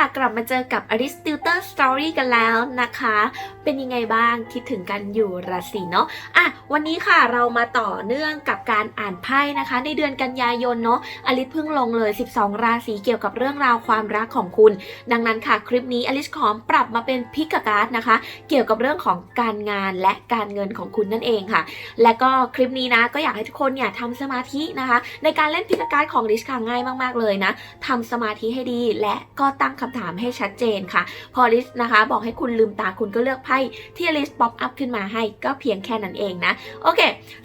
ค่ะกลับมาเจอกับ a r i s t o t l e Story กันแล้วนะคะ เป็นยังไงบ้างคิดถึงกันอยู่ราศีเนาะอะวันนี้ค่ะเรามาต่อเนื่องกับการอ่านไพ่นะคะ ในเดือนกันยายนเนาะอลิสเพิ่งลงเลย 12 ราศีเกี่ยวกับเรื่องราวความรักของคุณ ดังนั้นค่ะคลิปนี้อลิสขอปรับมาเป็นพิกการ์ดนะคะ เกี่ยวกับเรื่องของการงานและการเงินของคุณนั่นเองค่ะ และก็คลิปนี้นะก็อยากให้ทุกคนเนี่ยทำสมาธินะคะ ในการเล่นพิกการ์ดของลิสค่ะง่ายมาก ๆเลยนะทำสมาธิให้ดีและก็ตั้งคำถามให้ชัดเจนค่ะ พอลิสนะคะ บอกให้คุณลืมตาคุณก็เลือกไพ่ที่อลิสป๊อปอัพขึ้นมาให้ก็เพียงแค่นั้นเองนะ โอเค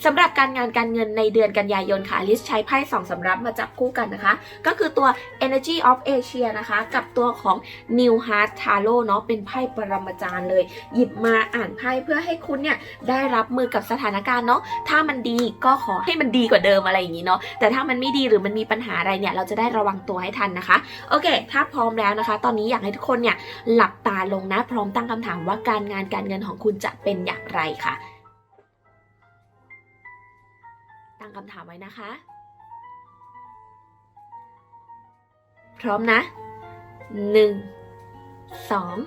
สำหรับการงานการเงินในเดือนกันยายนค่ะลิสใช้ไพ่สองสำรับมาจับคู่กันนะคะ ก็คือตัว Energy of Asia นะคะ กับตัวของ New Heart Tarot เนาะเป็นไพ่ปรมาจารย์เลย หยิบมาอ่านไพ่เพื่อให้คุณเนี่ยได้รับมือกับสถานการณ์เนาะถ้ามันดีก็ขอให้มันดีกว่าเดิมอะไรอย่างนี้เนาะแต่ถ้ามันไม่ดีหรือมันมีปัญหาอะไรเนี่ยเราจะได้ระวังตัวให้ทันนะคะโอเค ถ้าพร้อมแล้วนะคะ ตอนนี้อยากให้ทุกคนเนี่ยหลับตาลงนะ พร้อมตั้งคำถามว่าการงานการเงินของคุณจะเป็นอย่างไรค่ะ ตั้งคำถามไว้นะคะ พร้อมนะหนึ่งสอง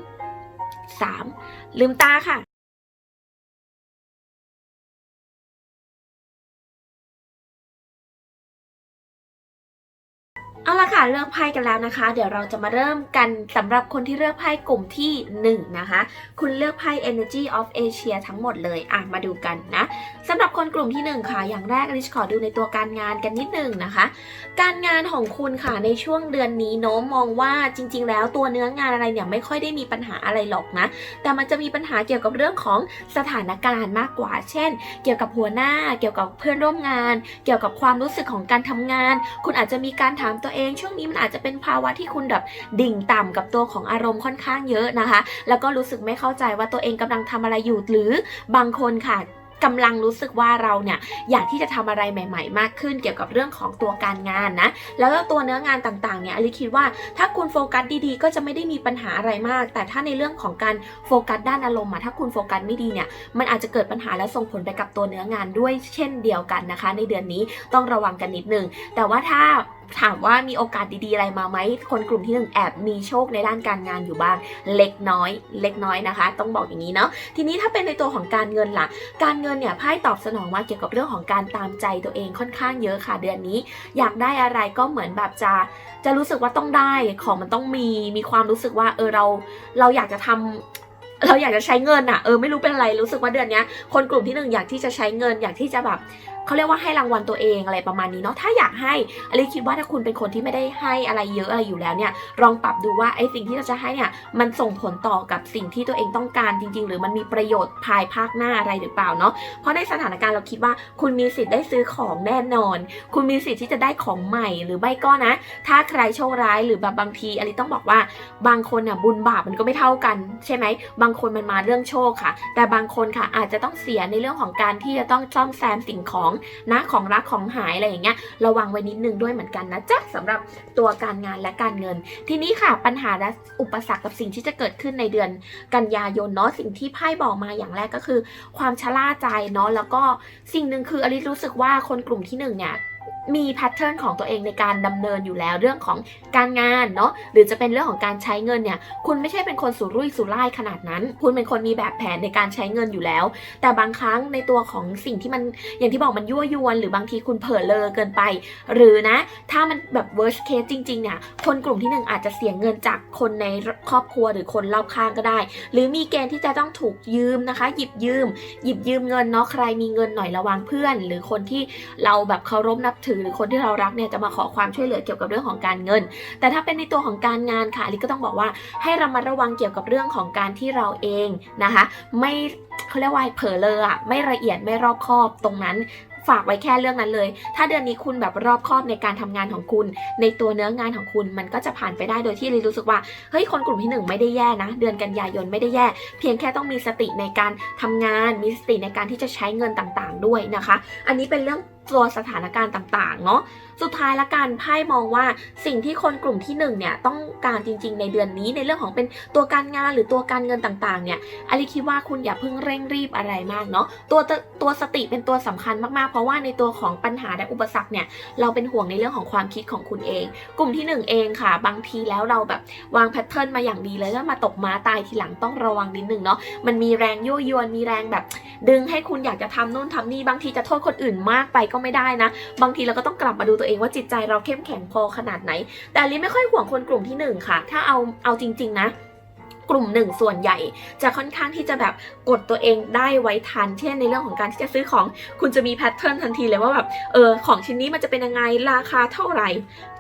สามลืมตาค่ะ เอาละค่ะเลือกไพ่กันแล้วนะคะ เดี๋ยวเราจะมาเริ่มกันสำหรับคนที่เลือกไพ่กลุ่มที่ 1 นะคะ คุณเลือกไพ่ Energy of Asia ทั้งหมดเลยอะมาดูกันนะสำหรับคนกลุ่มที่ 1 ค่ะ อย่างแรกลิชขอดูในตัวการงานกันนิดหนึ่งนะคะ การงานของคุณค่ะในช่วงเดือนนี้โน้มมองว่าจริง ๆ แล้วตัวเนื้องานอะไรเนี่ยไม่ค่อยได้มีปัญหาอะไรหรอกนะ แต่มันจะมีปัญหาเกี่ยวกับเรื่องของสถานการณ์มากกว่า เช่น เกี่ยวกับหัวหน้า เกี่ยวกับเพื่อนร่วมงาน เกี่ยวกับความรู้สึกของการทำงาน คุณอาจจะมีการถามตัวเอง ช่วงนี้มันอาจจะเป็นภาวะที่คุณแบบดิ่งต่ำกับตัวของอารมณ์ค่อนข้างเยอะนะคะ แล้วก็รู้สึกไม่เข้าใจว่าตัวเองกำลังทำอะไรอยู่หรือบางคนค่ะกำลังรู้สึกว่าเราเนี่ยอยากที่จะทำอะไรใหม่ ๆ มากขึ้นเกี่ยวกับเรื่องของตัวการงานนะ แล้วก็ตัวเนื้องานต่างๆเนี่ยอลิคิดว่าถ้าคุณโฟกัสดีๆ ก็จะไม่ได้มีปัญหาอะไรมาก แต่ถ้าในเรื่องของการโฟกัสด้านอารมณ์อะถ้าคุณโฟกัสไม่ดีเนี่ยมันอาจจะเกิดปัญหาและส่งผลไปกับตัวเนื้องานด้วยเช่นเดียวกันนะคะ ในเดือนนี้ต้องระวังกันนิดนึงแต่ว่าถ้า ถามว่ามีโอกาสดีๆอะไรมาไหมคนกลุ่มที่หนึ่งแอบมีโชคในด้านการงานอยู่บ้างเล็กน้อย เล็กน้อยนะคะ ต้องบอกอย่างนี้เนาะทีนี้ถ้าเป็นในตัวของการเงินล่ะ การเงินเนี่ยไพ่ตอบสนองมาเกี่ยวกับเรื่องของการตามใจตัวเองค่อนข้างเยอะค่ะเดือนนี้ อยากได้อะไรก็เหมือนแบบจะจะรู้สึกว่าต้องได้ของมันต้องมีมีความรู้สึกว่าเออเราเราอยากจะทำเราอยากจะใช้เงินอะเออไม่รู้เป็นอะไรรู้สึกว่าเดือนนี้คนกลุ่มที่หนึ่งอยากที่จะใช้เงินอยากที่จะแบบ เขาเรียกว่าให้รางวัลตัวเองอะไรประมาณนี้เนาะถ้าอยากให้อลิคิดว่าถ้าคุณเป็นคนที่ไม่ได้ให้อะไรเยอะอะไรอยู่แล้วเนี่ยลองปรับดูว่าไอ้สิ่งที่เราจะให้เนี่ยมันส่งผลต่อกับสิ่งที่ตัวเองต้องการจริง ๆ หรือมันมีประโยชน์ภายภาคหน้าอะไรหรือเปล่าเนาะเพราะในสถานการณ์เราคิดว่าคุณมีสิทธิ์ได้ซื้อของแน่นอน คุณมีสิทธิ์ที่จะได้ของใหม่หรือไม่ก็นะ ถ้าใครโชคร้ายหรือแบบบางทีอลิต้องบอกว่าบางคนน่ะบุญบาปมันก็ไม่เท่ากัน ใช่ไหมบางคนมันมาเรื่องโชคค่ะ แต่บางคนค่ะอาจจะต้องเสียในเรื่องของการที่จะต้องซ่อมแซมสิ่งของนะของรักของหายอะไรอย่างเงี้ยระวังไว้นิดนึงด้วยเหมือนกันนะจ๊ะสำหรับตัวการงานและการเงิน ทีนี้ค่ะปัญหาและอุปสรรคกับสิ่งที่จะเกิดขึ้นในเดือนกันยายนเนาะสิ่งที่ไพ่บอกมาอย่างแรกก็คือ ความชะล่าใจเนาะแล้วก็สิ่งหนึ่งคืออลิรู้สึกว่าคนกลุ่มที่หนึ่งเนี่ย มีแพทเทิร์นของตัวเองในการดำเนินอยู่แล้วเรื่องของการงานเนาะหรือจะเป็นเรื่องของการใช้เงินเนี่ยคุณไม่ใช่เป็นคนสุรุ่ยสุร่ายขนาดนั้น คุณเป็นคนมีแบบแผนในการใช้เงินอยู่แล้ว แต่บางครั้งในตัวของสิ่งที่มันอย่างที่บอกมันยั่วยวน หรือบางทีคุณเผลอเลอเกินไป หรือนะ ถ้ามันแบบ worst case จริงๆเนี่ยคนกลุ่มที่หนึ่งอาจจะเสียเงินจากคนในครอบครัวหรือคนรอบข้างก็ได้ หรือมีเกณฑ์ที่จะต้องถูกยืมนะคะ หยิบยืม หยิบยืมเงินเนาะใครมีเงินหน่อยระวังเพื่อน หรือคนที่เราแบบเคารพนับถือหรือคนที่เรารักเนี่ยจะมาขอความช่วยเหลือเกี่ยวกับเรื่องของการเงิน แต่ถ้าเป็นในตัวของการงานค่ะลิก็ต้องบอกว่าให้เรามาระวังเกี่ยวกับเรื่องของการที่เราเองนะคะ ไม่เขาเรียกว่าเผลอเลอะไม่ละเอียดไม่รอบคอบตรงนั้นฝากไว้แค่เรื่องนั้นเลย ถ้าเดือนนี้คุณแบบรอบคอบในการทำงานของคุณ ในตัวเนื้องานของคุณ มันก็จะผ่านไปได้โดยที่ลิรู้สึกว่า เฮ้ย คนกลุ่มที่หนึ่งไม่ได้แย่นะ เดือนกันยายนไม่ได้แย่ เพียงแค่ต้องมีสติในการทำงาน มีสติในการที่จะใช้เงินต่างๆ ด้วยนะคะ อันนี้เป็นเรื่อง ตัวสถานการณ์ต่างๆ เนาะ สุดท้ายละกันไพ่มองว่าสิ่งที่คนกลุ่มที่หนึ่งเนี่ยต้องการจริง ๆ ในเดือนนี้ในเรื่องของเป็นตัวการงานหรือตัวการเงินต่างๆเนี่ยอลิคิดว่าคุณอย่าเพิ่งเร่งรีบอะไรมากเนาะตัวตัวสติเป็นตัวสำคัญมากๆ เพราะว่าในตัวของปัญหาและอุปสรรคเนี่ยเราเป็นห่วงในเรื่องของความคิดของคุณเอง กลุ่มที่หนึ่งเองค่ะ บางทีแล้วเราแบบวางแพทเทิร์นมาอย่างดีเลยแล้วมาตกม้าตายทีหลังต้องระวังนิดนึงเนาะมันมีแรงยั่วยวนมีแรงแบบ ดึงให้คุณอยากจะทำนู่นทำนี่บางทีจะโทษคนอื่นมากไปก็ไม่ได้นะ บางทีเราก็ต้องกลับมาดูตัวเองว่าจิตใจเราเข้มแข็งพอขนาดไหน แต่ลิไม่ค่อยห่วงคนกลุ่มที่หนึ่งค่ะ ถ้าเอาเอาจริง ๆ นะกลุ่มหนึ่งส่วนใหญ่จะค่อนข้างที่จะแบบกดตัวเองได้ไว้ทัน เช่นในเรื่องของการที่จะซื้อของคุณจะมีแพทเทิร์นทันทีเลยว่าแบบเออของชิ้นนี้มันจะเป็นยังไงราคาเท่าไหร่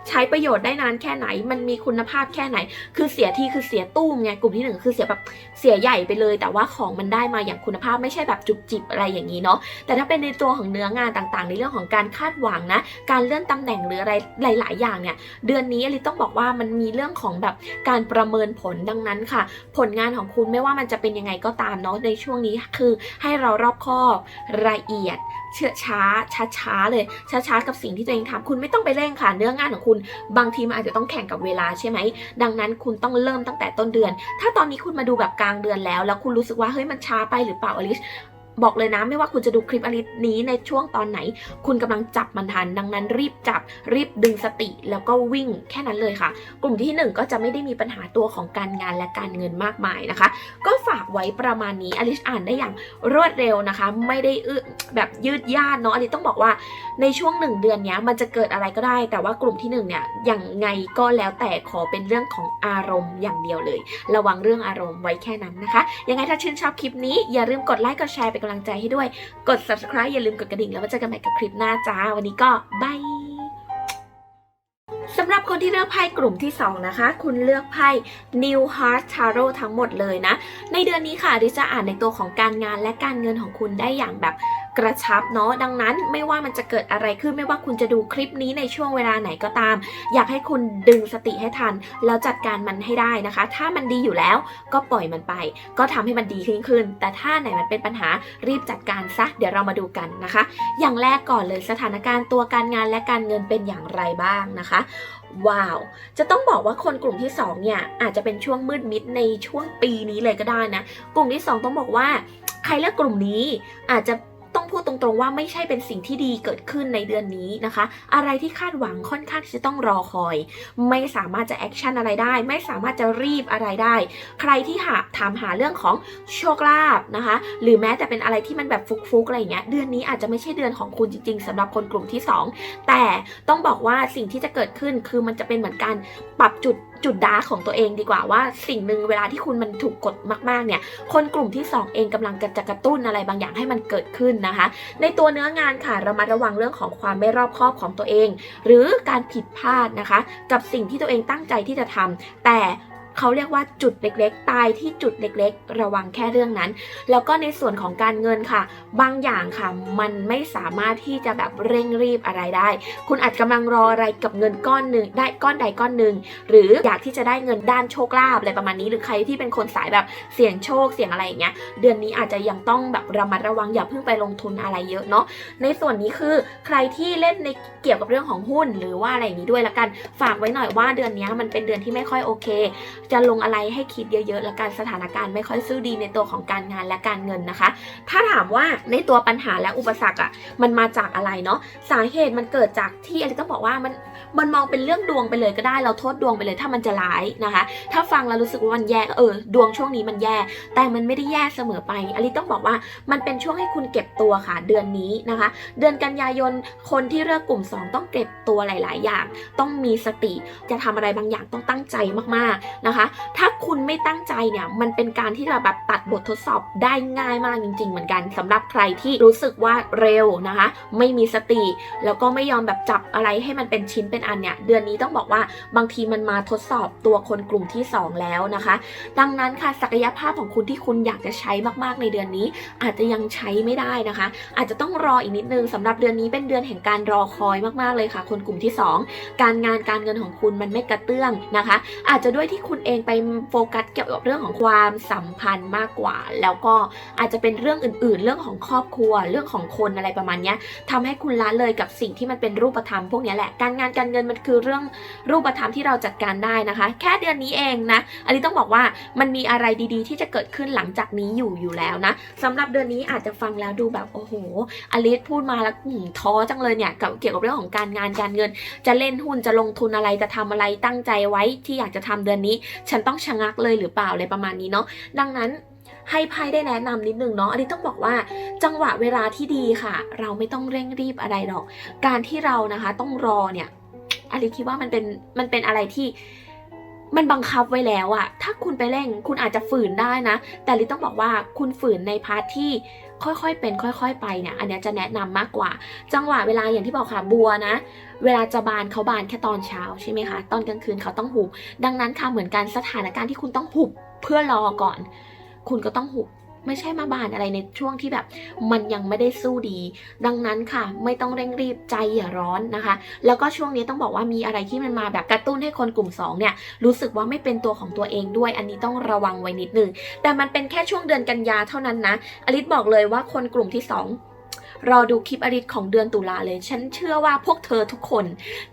ใช้ประโยชน์ได้นานแค่ไหน มันมีคุณภาพแค่ไหน คือเสียทีคือเสียตู้มไงกลุ่มที่หนึ่งคือเสียแบบเสียใหญ่ไปเลย แต่ว่าของมันได้มาอย่างคุณภาพไม่ใช่แบบจุบจิบอะไรอย่างนี้เนาะ แต่ถ้าเป็นในตัวของเนื้องานต่างๆ ในเรื่องของการคาดหวังนะ การเลื่อนตำแหน่งหรืออะไรหลาย ๆ อย่างเนี่ย เดือนนี้อลิต้องบอกว่ามันมีเรื่องของแบบการประเมินผลดังนั้นค่ะ ผลงานของคุณไม่ว่ามันจะเป็นยังไงก็ตามเนาะในช่วงนี้คือให้เรารอบคอบละเอียดเชื่อช้าช้าช้าเลยช้าช้ากับสิ่งที่ตัวเองทำคุณไม่ต้องไปเร่งค่ะเนื้องานของคุณ บางทีมันอาจจะต้องแข่งกับเวลาใช่ไหมดังนั้นคุณต้องเริ่มตั้งแต่ต้นเดือน ถ้าตอนนี้คุณมาดูแบบกลางเดือนแล้ว แล้วคุณรู้สึกว่าเฮ้ยมันช้าไปหรือเปล่าอลิช บอกเลยนะไม่ว่าคุณจะดูคลิปอลิสนี้ในช่วงตอนไหน คุณกำลังจับมันทัน ดังนั้นรีบจับ รีบดึงสติ แล้วก็วิ่งแค่นั้นเลยค่ะ กลุ่มที่หนึ่งก็จะไม่ได้มีปัญหาตัวของการงานและการเงินมากมายนะคะ ก็ฝากไว้ประมาณนี้อลิสอ่านได้อย่างรวดเร็วนะคะ ไม่ได้อึแบบยืดยาดเนาะอลิสต้องบอกว่าในช่วงหนึ่งเดือนนี้มันจะเกิดอะไรก็ได้ แต่ว่ากลุ่มที่หนึ่งเนี่ยอยังไงก็แล้วแต่ขอเป็นเรื่องของอารมณ์อย่างเดียวเลย ระวังเรื่องอารมณ์ไว้แค่นั้นนะคะ ยังไงถ้าชื่นชอบคลิปนี้อย่าลืมกดไลค์กดแชร์เป็นกำลังใจให้ด้วย กด subscribe อย่าลืมกดกระดิ่ง แล้วมาเจอกันใหม่กับคลิปหน้าจ้า วันนี้ก็บายสำหรับคนที่เลือกไพ่กลุ่มที่ 2 นะคะ คุณเลือกไพ่ New Heart Tarot ทั้งหมดเลยนะ ในเดือนนี้ค่ะดิจะอ่านในตัวของการงานและการเงินของคุณได้อย่างแบบ กระชับเนาะดังนั้นไม่ว่ามันจะเกิดอะไรขึ้นไม่ว่าคุณจะดูคลิปนี้ในช่วงเวลาไหนก็ตาม อยากให้คุณดึงสติให้ทัน แล้วจัดการมันให้ได้นะคะ ถ้ามันดีอยู่แล้วก็ปล่อยมันไป ก็ทำให้มันดีขึ้นขึ้น แต่ถ้าไหนมันเป็นปัญหารีบจัดการซะเดี๋ยวเรามาดูกันนะคะ อย่างแรกก่อนเลยสถานการณ์ตัวการงานและการเงินเป็นอย่างไรบ้างนะคะว้าว จะต้องบอกว่าคนกลุ่มที่2เนี่ยอาจจะเป็นช่วงมืดมิดในช่วงปีนี้เลยก็ได้นะ กลุ่มที่ 2 ต้องบอกว่าใครเลือกกลุ่มนี้อาจจะ พูดตรงๆว่าไม่ใช่เป็นสิ่งที่ดีเกิดขึ้นในเดือนนี้นะคะ อะไรที่คาดหวังค่อนข้างที่จะต้องรอคอย ไม่สามารถจะแอคชั่นอะไรได้ ไม่สามารถจะรีบอะไรได้ ใครที่หาถามหาเรื่องของโชคลาภนะคะ หรือแม้แต่เป็นอะไรที่มันแบบฟุกๆอะไรอย่างเงี้ยเดือนนี้อาจจะไม่ใช่เดือนของคุณจริง ๆสำหรับคนกลุ่มที่ 2 แต่ต้องบอกว่าสิ่งที่จะเกิดขึ้นคือมันจะเป็นเหมือนการปรับจุด จุดดาร์ของตัวเองดีกว่าว่าสิ่งหนึ่งเวลาที่คุณมันถูกกดมากๆเนี่ยคนกลุ่มที่ 2 เองกำลังจะจะกระตุ้นอะไรบางอย่างให้มันเกิดขึ้นนะคะ ในตัวเนื้องานค่ะเรามาระวังเรื่องของความไม่รอบคอบของตัวเอง หรือการผิดพลาดนะคะ กับสิ่งที่ตัวเองตั้งใจที่จะทำแต่ เขาเรียกว่าจุดเล็กๆ ตายที่จุดเล็กๆ ระวังแค่เรื่องนั้น แล้วก็ในส่วนของการเงินค่ะ บางอย่างค่ะมันไม่สามารถที่จะแบบเร่งรีบอะไรได้ คุณอาจกำลังรออะไรกับเงินก้อนหนึ่งได้ก้อนใดก้อนหนึ่งหรืออยากที่จะได้เงินด้านโชคลาภอะไรประมาณนี้ หรือใครที่เป็นคนสายแบบเสี่ยงโชคเสี่ยงอะไรอย่างเงี้ยเดือนนี้อาจจะยังต้องแบบระมัดระวังอย่าเพิ่งไปลงทุนอะไรเยอะเนาะในส่วนนี้คือใครที่เล่นในเกี่ยวกับเรื่องของหุ้น หรือว่าอะไรอย่างนี้ด้วยละกัน ฝากไว้หน่อยว่าเดือนนี้มันเป็นเดือนที่ไม่ค่อยโอเคจะลงอะไรให้คิดเยอะๆ และการสถานการณ์ไม่ค่อยสู้ดีในตัวของการงานและการเงินนะคะ ถ้าถามว่าในตัวปัญหาและอุปสรรคอะมันมาจากอะไรเนาะสาเหตุมันเกิดจากที่อะไรต้องบอกว่ามัน มันมองเป็นเรื่องดวงไปเลยก็ได้ เราโทษดวงไปเลยถ้ามันจะร้ายนะคะ ถ้าฟังแล้วรู้สึกว่ามันแย่เออดวงช่วงนี้มันแย่ แต่มันไม่ได้แย่เสมอไปอลิต้องบอกว่ามันเป็นช่วงให้คุณเก็บตัวค่ะ เดือนนี้นะคะ เดือนกันยายนคนที่เลือกกลุ่ม 2 ต้องเก็บตัวหลาย ๆ อย่าง ต้องมีสติจะทำอะไรบางอย่างต้องตั้งใจมาก ๆ นะคะ ถ้าคุณไม่ตั้งใจเนี่ยมันเป็นการที่จะแบบตัดบททดสอบได้ง่ายมากจริง ๆ เหมือนกันสำหรับใครที่รู้สึกว่าเร็วนะคะ ไม่มีสติ แล้วก็ไม่ยอมแบบจับอะไรให้มันเป็นชิ้นเป็นอันเนี่ยเดือนนี้ต้องบอกว่าบางทีมันมาทดสอบตัวคนกลุ่มที่ 2 แล้วนะคะ ดังนั้นค่ะศักยภาพของคุณที่คุณอยากจะใช้มากๆในเดือนนี้ อาจจะยังใช้ไม่ได้นะคะ อาจจะต้องรออีกนิดนึงสำหรับเดือนนี้เป็นเดือนแห่งการรอคอยมากๆเลยค่ะ คนกลุ่มที่ 2 การงานการเงินของคุณมันไม่กระเตื้องนะคะ อาจจะด้วยที่คุณเองไปโฟกัสเกี่ยวกับเรื่องของความสัมพันธ์มากกว่า แล้วก็อาจจะเป็นเรื่องอื่น ๆ เรื่องของครอบครัวเรื่องของคนอะไรประมาณนี้ยทำให้คุณละเลยกับสิ่งที่มันเป็นรูปธรรมพวกนี้แหละการงานการเงินมันคือเรื่องรูปธรรมที่เราจัดการได้นะคะ แค่เดือนนี้เองนะ อันนี้ต้องบอกว่ามันมีอะไรดีๆ ที่จะเกิดขึ้นหลังจากนี้อยู่อยู่แล้วนะสำหรับเดือนนี้อาจจะฟังแล้วดูแบบโอ้โหอลิสพูดมาแล้วอืมท้อจังเลยเนี่ยเกี่ยวกับเรื่องของการงานการเงิน จะเล่นหุ้นจะลงทุนอะไรจะทำอะไรตั้งใจไว้ที่อยากจะทำเดือนนี้ ฉันต้องชะงักเลยหรือเปล่าอะไรประมาณนี้เนาะดังนั้นให้ไพ่ได้แนะนำนิดนึงเนาะ อันนี้ต้องบอกว่าจังหวะเวลาที่ดีค่ะ เราไม่ต้องเร่งรีบอะไรหรอก การที่เรานะคะต้องรอเนี่ย อลิคิดว่ามันเป็นมันเป็นอะไรที่มันบังคับไว้แล้วอะถ้าคุณไปเร่งคุณอาจจะฝืนได้นะ แต่ลิต้องบอกว่าคุณฝืนในพาร์ทที่ค่อยๆเป็น ค่อย ๆ ไปเนี่ย อันเนี้ยจะแนะนำมากกว่า จังหวะเวลาอย่างที่บอกค่ะบัวนะ เวลาจะบานเขาบานแค่ตอนเช้าใช่ไหมคะ ตอนกลางคืนเขาต้องหุบ ดังนั้นค่ะเหมือนกันสถานการณ์ที่คุณต้องหุบเพื่อรอก่อน คุณก็ต้องหุบ ไม่ใช่มาบานอะไรในช่วงที่แบบ มันยังไม่ได้สู้ดี ดังนั้นค่ะ ไม่ต้องเร่งรีบใจอย่าร้อนนะคะ แล้วก็ช่วงนี้ต้องบอกว่ามีอะไรที่มันมาแบบกระตุ้นให้คนกลุ่ม2เนี่ยรู้สึกว่าไม่เป็นตัวของตัวเองด้วย อันนี้ต้องระวังไว้นิดนึงแต่มันเป็นแค่ช่วงเดือนกันยาเท่านั้นนะอลิสบอกเลยว่าคนกลุ่มที่ 2 รอดูคลิปอลิสของเดือนตุลาเลย ฉันเชื่อว่าพวกเธอทุกคน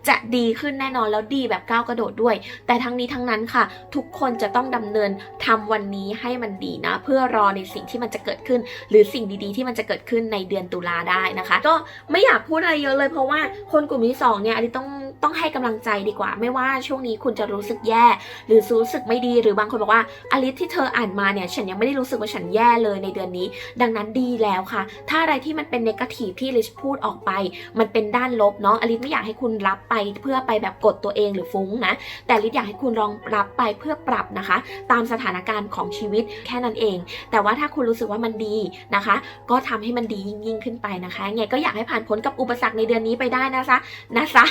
จะดีขึ้นแน่นอนแล้วดีแบบก้าวกระโดดด้วย แต่ทั้งนี้ทั้งนั้นค่ะ ทุกคนจะต้องดำเนินทำวันนี้ให้มันดีนะ เพื่อรอในสิ่งที่มันจะเกิดขึ้น หรือสิ่งดีๆ ที่มันจะเกิดขึ้นในเดือนตุลาได้นะคะ ก็ไม่อยากพูดอะไรเยอะเลยเพราะว่าคนกลุ่มที่สองเนี่ยอลิสต้องต้องให้กำลังใจดีกว่า ไม่ว่าช่วงนี้คุณจะรู้สึกแย่ หรือรู้สึกไม่ดีหรือบางคนบอกว่าอลิสที่เธออ่านมาเนี่ยฉันยังไม่ได้รู้สึกว่าฉันแย่เลยในเดือนนี้ ดังนั้นดีแล้วค่ะ ถ้าอะไรที่มันเป็นเนกาทีฟที่ลิสพูดออกไป มันเป็นด้านลบเนาะอลิสไม่อยากให้คุณรับไปเพื่อไปแบบกดตัวเองหรือฟุ้งนะ แต่ลิสอยากให้คุณลองรับไปเพื่อปรับนะคะ ตามสถานการณ์ของชีวิตแค่นั้นเอง แต่ว่าถ้าคุณรู้สึกว่ามันดีนะคะ ก็ทำให้มันดียิ่งยิ่งขึ้นไปนะคะไงก็อยากให้ผ่านพ้นกับอุปสรรคในเดือนนี้ไปได้นะคะนะคะ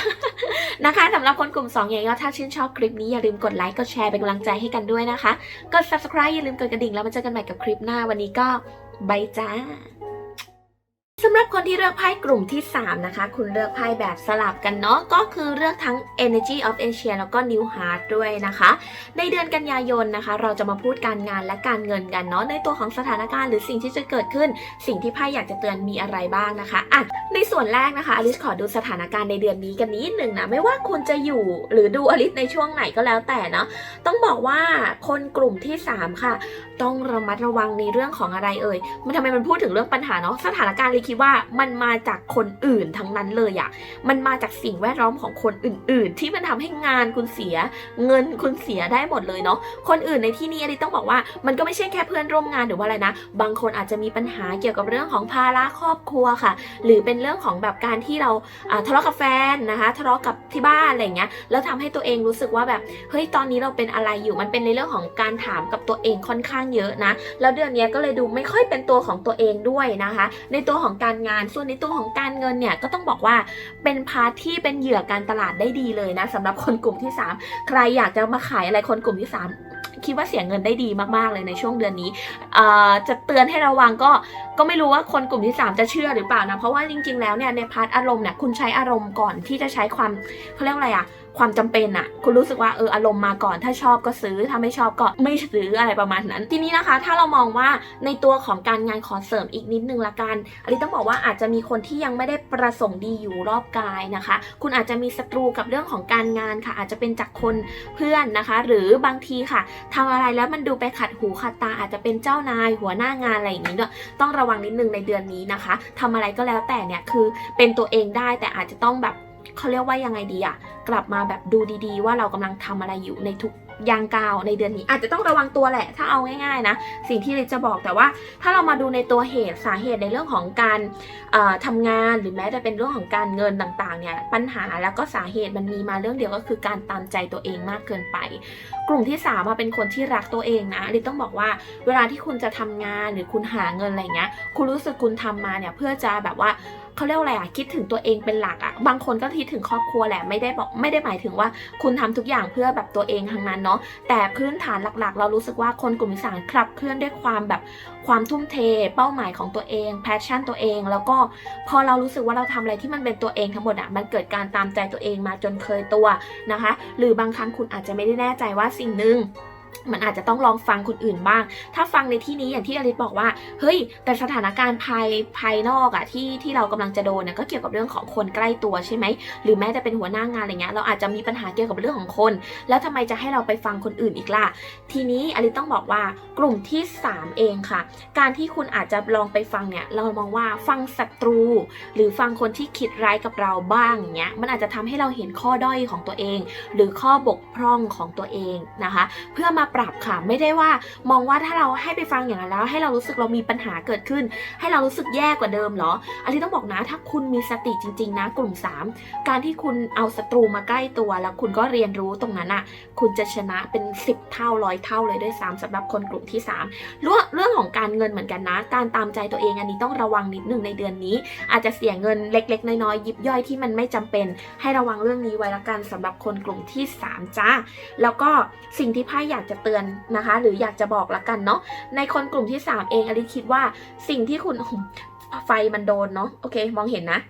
นะคะสำหรับคนกลุ่ม2อย่างก็ถ้าชื่นชอบคลิปนี้อย่าลืมกดไลค์กดแชร์เป็นกำลังใจให้กันด้วยนะคะ กด subscribe อย่าลืมกดกระดิ่งแล้วมาเจอกันใหม่กับคลิปหน้าวันนี้ก็บายจ้า สำหรับคนที่เลือกไพ่กลุ่มที่ 3 นะคะ คุณเลือกไพ่แบบสลับกันเนาะก็คือเลือกทั้ง Energy of Asia แล้วก็ New Heart ด้วยนะคะ ในเดือนกันยายนนะคะ เราจะมาพูดการงานและการเงินกันเนาะในตัวของสถานการณ์หรือสิ่งที่จะเกิดขึ้น สิ่งที่ไพ่อยากจะเตือนมีอะไรบ้างนะคะอะในส่วนแรกนะคะอลิสขอดูสถานการณ์ในเดือนนี้กันนิดหนึ่งนะไม่ว่าคุณจะอยู่หรือดูอลิสในช่วงไหนก็แล้วแต่เนาะต้องบอกว่าคนกลุ่มที่ 3 ค่ะ ต้องระมัดระวังในเรื่องของอะไรเอ่ยมันทำไมมันพูดถึงเรื่องปัญหาเนาะสถานการณ์คิดว่ามันมาจากคนอื่นทั้งนั้นเลยอะมันมาจากสิ่งแวดล้อมของคนอื่น ๆ ที่มันทำให้งานคุณเสีย เงินคุณเสียได้หมดเลยเนาะ คนอื่นในที่นี้อันนี้ต้องบอกว่ามันก็ไม่ใช่แค่เพื่อนร่วมงานหรือว่าอะไรนะ บางคนอาจจะมีปัญหาเกี่ยวกับเรื่องของภาระครอบครัวค่ะ หรือเป็นเรื่องของแบบการที่เราทะเลาะกับแฟนนะคะทะเลาะกับที่บ้านอะไรเงี้ย แล้วทำให้ตัวเองรู้สึกว่าแบบ เฮ้ย ตอนนี้เราเป็นอะไรอยู่ มันเป็นในเรื่องของการถามกับตัวเองค่อนข้างเยอะนะ แล้วเดือนนี้ก็เลยดูไม่ค่อยเป็นตัวของตัวเองด้วยนะคะ ในตัวของการงาน ส่วนในตัวของการเงินเนี่ยก็ต้องบอกว่าเป็นพาร์ทที่เป็นเหยื่อการตลาดได้ดีเลยนะสำหรับคนกลุ่มที่ 3 ใครอยากจะมาขายอะไรคนกลุ่มที่ 3 คิดว่าเสียเงินได้ดีมากๆเลยในช่วงเดือนนี้จะเตือนให้ระวังก็ก็ไม่รู้ว่าคนกลุ่มที่ 3 จะเชื่อหรือเปล่านะเพราะว่าจริง ๆ แล้วเนี่ยในพาร์ทอารมณ์เนี่ยคุณใช้อารมณ์ก่อนที่จะใช้ความเขาเรียกว่าอะไรอะ ความจำเป็นอะคุณรู้สึกว่าเอออารมณ์มาก่อนถ้าชอบก็ซื้อถ้าไม่ชอบก็ไม่ซื้ออะไรประมาณนั้น ทีนี้นะคะ ถ้าเรามองว่าในตัวของการงานขอเสริมอีกนิดนึงละกันอันนี้ต้องบอกว่าอาจจะมีคนที่ยังไม่ได้ประสงค์ดีอยู่รอบกายนะคะ คุณอาจจะมีศัตรูกับเรื่องของการงานค่ะ อาจจะเป็นจากคนเพื่อนนะคะ หรือบางทีค่ะทำอะไรแล้วมันดูไปขัดหูขัดตาอาจจะเป็นเจ้านายหัวหน้างานอะไรอย่างนี้ด้วยต้องระวังนิดนึงในเดือนนี้นะคะทำอะไรก็แล้วแต่เนี่ยคือเป็นตัวเองได้แต่อาจจะต้องแบบ เขาเรียกว่ายังไงดีอะกลับมาแบบดูดีๆ ว่าเรากำลังทำอะไรอยู่ในทุกยางกาวในเดือนนี้ อาจจะต้องระวังตัวแหละ ถ้าเอาง่ายๆนะ สิ่งที่ลิจะบอกแต่ว่าถ้าเรามาดูในตัวเหตุสาเหตุในเรื่องของการเอ่อทำงานหรือแม้แต่เป็นเรื่องของการเงินต่างๆเนี่ยปัญหาแล้วก็สาเหตุมันมีมาเรื่องเดียวก็คือการตามใจตัวเองมากเกินไป กลุ่มที่สามเป็นคนที่รักตัวเองนะลิต้องบอกว่าเวลาที่คุณจะทำงานหรือคุณหาเงินอะไรเงี้ยคุณรู้สึกคุณทำมาเนี่ยเพื่อจะแบบว่า เขาเรียกอะไรอะคิดถึงตัวเองเป็นหลักอะบางคนก็คิดถึงครอบครัวแหละไม่ได้บอกไม่ได้หมายถึงว่าคุณทำทุกอย่างเพื่อแบบตัวเองทั้งนั้นเนาะแต่พื้นฐานหลักๆ เรารู้สึกว่าคนกลุ่มอีสามขับเคลื่อนด้วยความแบบความทุ่มเท เป้าหมายของตัวเองแพชชั่นตัวเอง แล้วก็พอเรารู้สึกว่าเราทำอะไรที่มันเป็นตัวเองทั้งหมดอะมันเกิดการตามใจตัวเองมาจนเคยตัวนะคะ หรือบางครั้งคุณอาจจะไม่ได้แน่ใจว่าสิ่งหนึ่ง มันอาจจะต้องลองฟังคนอื่นบ้าง ถ้าฟังในที่นี้อย่างที่อลิสบอกว่า เฮ้ย แต่สถานการณ์ภายภายนอกอะที่ที่เรากำลังจะโดนเนี่ยก็เกี่ยวกับเรื่องของคนใกล้ตัวใช่ไหม หรือแม้แต่เป็นหัวหน้างานอะไรเงี้ย เราอาจจะมีปัญหาเกี่ยวกับเรื่องของคน แล้วทำไมจะให้เราไปฟังคนอื่นอีกล่ะ ทีนี้อลิสต้องบอกว่ากลุ่มที่ 3 เองค่ะ การที่คุณอาจจะลองไปฟังเนี่ย เรามองว่าฟังศัตรู หรือฟังคนที่คิดร้ายกับเราบ้างเงี้ย มันอาจจะทำให้เราเห็นข้อด้อยของตัวเอง หรือข้อบกพร่องของตัวเองนะคะ เพื่อมาปรับค่ะ ไม่ได้ว่ามองว่าถ้าเราให้ไปฟังอย่างนั้นแล้ว ให้เรารู้สึกเรามีปัญหาเกิดขึ้น ให้เรารู้สึกแย่กว่าเดิมเหรอ อันนี้ต้องบอกนะถ้าคุณมีสติจริง ๆ นะ กลุ่ม 3 การที่คุณเอาศัตรูมาใกล้ตัว แล้วคุณก็เรียนรู้ตรงนั้นอะคุณจะชนะเป็น 10 เท่าร้อยเท่าเลยด้วยซ้ำสำหรับคนกลุ่มที่3เรื่องเรื่องของการเงินเหมือนกันนะ การตามใจตัวเองอันนี้ต้องระวังนิดหนึ่งในเดือนนี้ อาจจะเสียเงินเล็ก ๆ น้อยๆยิบย่อยที่มันไม่จำเป็น ให้ระวังเรื่องนี้ไว้ละกันสำหรับคนกลุ่มที่ 3 จ้าแล้วก็สิ่งที่ไพ่อยากจะเตือนนะคะ หรืออยากจะบอกละกันเนาะในคนกลุ่มที่ 3 เองอลิซคิดว่าสิ่งที่คุณไฟมันโดนเนาะโอเค มองเห็นนะ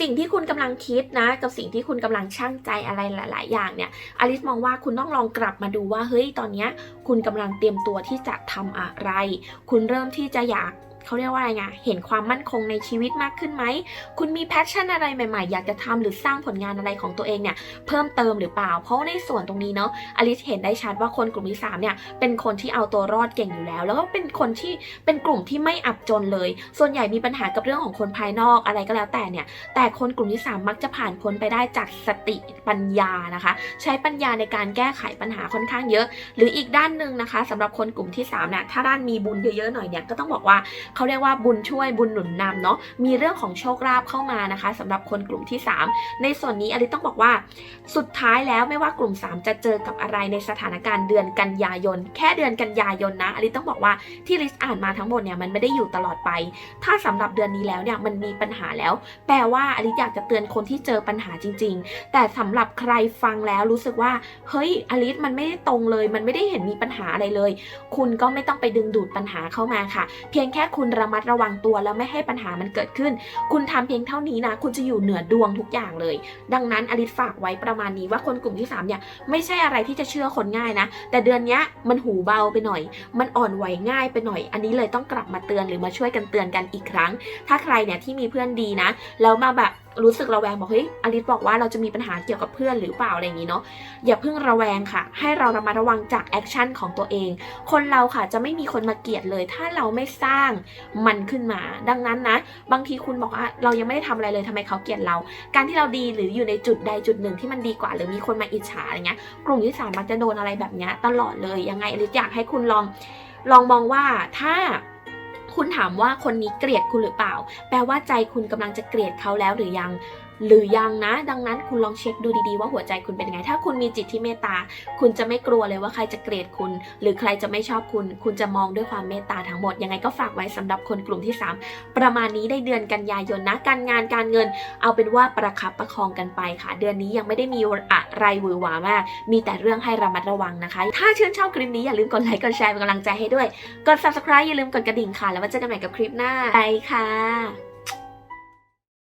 สิ่งที่คุณกำลังคิดนะ กับสิ่งที่คุณกำลังช่างใจอะไรหลาย ๆ อย่างเนี่ยอลิสมองว่าคุณต้องลองกลับมาดูว่าเฮ้ยตอนเนี้ยคุณกำลังเตรียมตัวที่จะทำอะไร คุณเริ่มที่จะอยาก เขาเรียกว่าอะไรไงเห็นความมั่นคงในชีวิตมากขึ้นไหม คุณมีแพชชั่นอะไรใหม่ ๆ อยากจะทำหรือสร้างผลงานอะไรของตัวเองเนี่ยเพิ่มเติมหรือเปล่า เพราะในส่วนตรงนี้เนาะอลิซเห็นได้ชัดว่าคนกลุ่มที่3เนี่ยเป็นคนที่เอาตัวรอดเก่งอยู่แล้ว แล้วก็เป็นคนที่เป็นกลุ่มที่ไม่อับจนเลย ส่วนใหญ่มีปัญหากับเรื่องของคนภายนอกอะไรก็แล้วแต่เนี่ย แต่คนกลุ่มที่ 3 มักจะผ่านพ้นไปได้จากสติปัญญานะคะ ใช้ปัญญาในการแก้ไขปัญหาค่อนข้างเยอะ หรืออีกด้านหนึ่งนะคะสำหรับคนกลุ่มที่3เนี่ยถ้าด้านมีบุญเยอะๆหน่อยเนี่ยก็ต้องบอกว่าเขาเรียกว่าบุญช่วยบุญหนุนนำเนาะมีเรื่องของโชคลาภเข้ามานะคะสำหรับคนกลุ่มที่ 3 ในส่วนนี้อลิต้องบอกว่าสุดท้ายแล้วไม่ว่ากลุ่ม 3 จะเจอกับอะไรในสถานการณ์เดือนกันยายน แค่เดือนกันยายนนะอลิต้องบอกว่าที่ลิสอ่านมาทั้งหมดเนี่ยมันไม่ได้อยู่ตลอดไป ถ้าสำหรับเดือนนี้แล้วเนี่ยมันมีปัญหาแล้ว แปลว่าอลิอยากจะเตือนคนที่เจอปัญหาจริง ๆ แต่สำหรับใครฟังแล้วรู้สึกว่าเฮ้ยอลิสมันไม่ได้ตรงเลย มันไม่ได้เห็นมีปัญหาอะไรเลย คุณก็ไม่ต้องไปดึงดูดปัญหาเข้ามาค่ะ เพียงแค่คุณุณระมัดระวังตัวแล้วไม่ให้ปัญหามันเกิดขึ้น คุณทำเพียงเท่านี้นะ คุณจะอยู่เหนือดวงทุกอย่างเลย ดังนั้นอลิศฝากไว้ประมาณนี้ว่าคนกลุ่มที่3เนี่ยไม่ใช่อะไรที่จะเชื่อคนง่ายนะ แต่เดือนนี้มันหูเบาไปหน่อย มันอ่อนไหวง่ายไปหน่อย อันนี้เลยต้องกลับมาเตือนหรือมาช่วยกันเตือนกันอีกครั้ง ถ้าใครเนี่ยที่มีเพื่อนดีนะแล้วมาแบบ รู้สึกระแวงบอกเฮ้ยอลิสบอกว่าเราจะมีปัญหาเกี่ยวกับเพื่อนหรือเปล่าอะไรอย่างนี้เนาะอย่าเพิ่งระแวงค่ะ ให้เราระมัดระวังจากแอคชั่นของตัวเอง คนเราค่ะจะไม่มีคนมาเกลียดเลย ถ้าเราไม่สร้างมันขึ้นมา ดังนั้นนะ บางทีคุณบอกว่าเรายังไม่ได้ทำอะไรเลยทำไมเขาเกลียดเรา การที่เราดีหรืออยู่ในจุดใดจุดหนึ่งที่มันดีกว่า หรือมีคนมาอิจฉาอะไรเงี้ยกลุ่มที่สามมักจะโดนอะไรแบบนี้ตลอดเลยยังไงอลิสอยากให้คุณลองลองมองว่าถ้า คุณถามว่าคนนี้เกลียดคุณหรือเปล่า แปลว่าใจคุณกำลังจะเกลียดเขาแล้วหรือยัง หรือยังนะ ดังนั้นคุณลองเช็คดูดีๆว่าหัวใจคุณเป็นไง ถ้าคุณมีจิตที่เมตตา คุณจะไม่กลัวเลยว่าใครจะเกลียดคุณ หรือใครจะไม่ชอบคุณ คุณจะมองด้วยความเมตตาทั้งหมด ยังไงก็ฝากไว้สำหรับคนกลุ่มที่ 3 ประมาณนี้ได้เดือนกันยายนนะ การงานการเงิน เอาเป็นว่าประคับประคองกันไปค่ะ เดือนนี้ยังไม่ได้มีอะไรหวือหวามาก มีแต่เรื่องให้ระมัดระวังนะคะ ถ้าชื่นชอบคลิปนี้อย่าลืมกดไลค์กดแชร์เป็นกำลังใจให้ด้วย กด subscribe อย่าลืมกดกระดิ่งค่ะ แล้วมาเจอกันใหม่กับคลิปหน้าไปค่ะ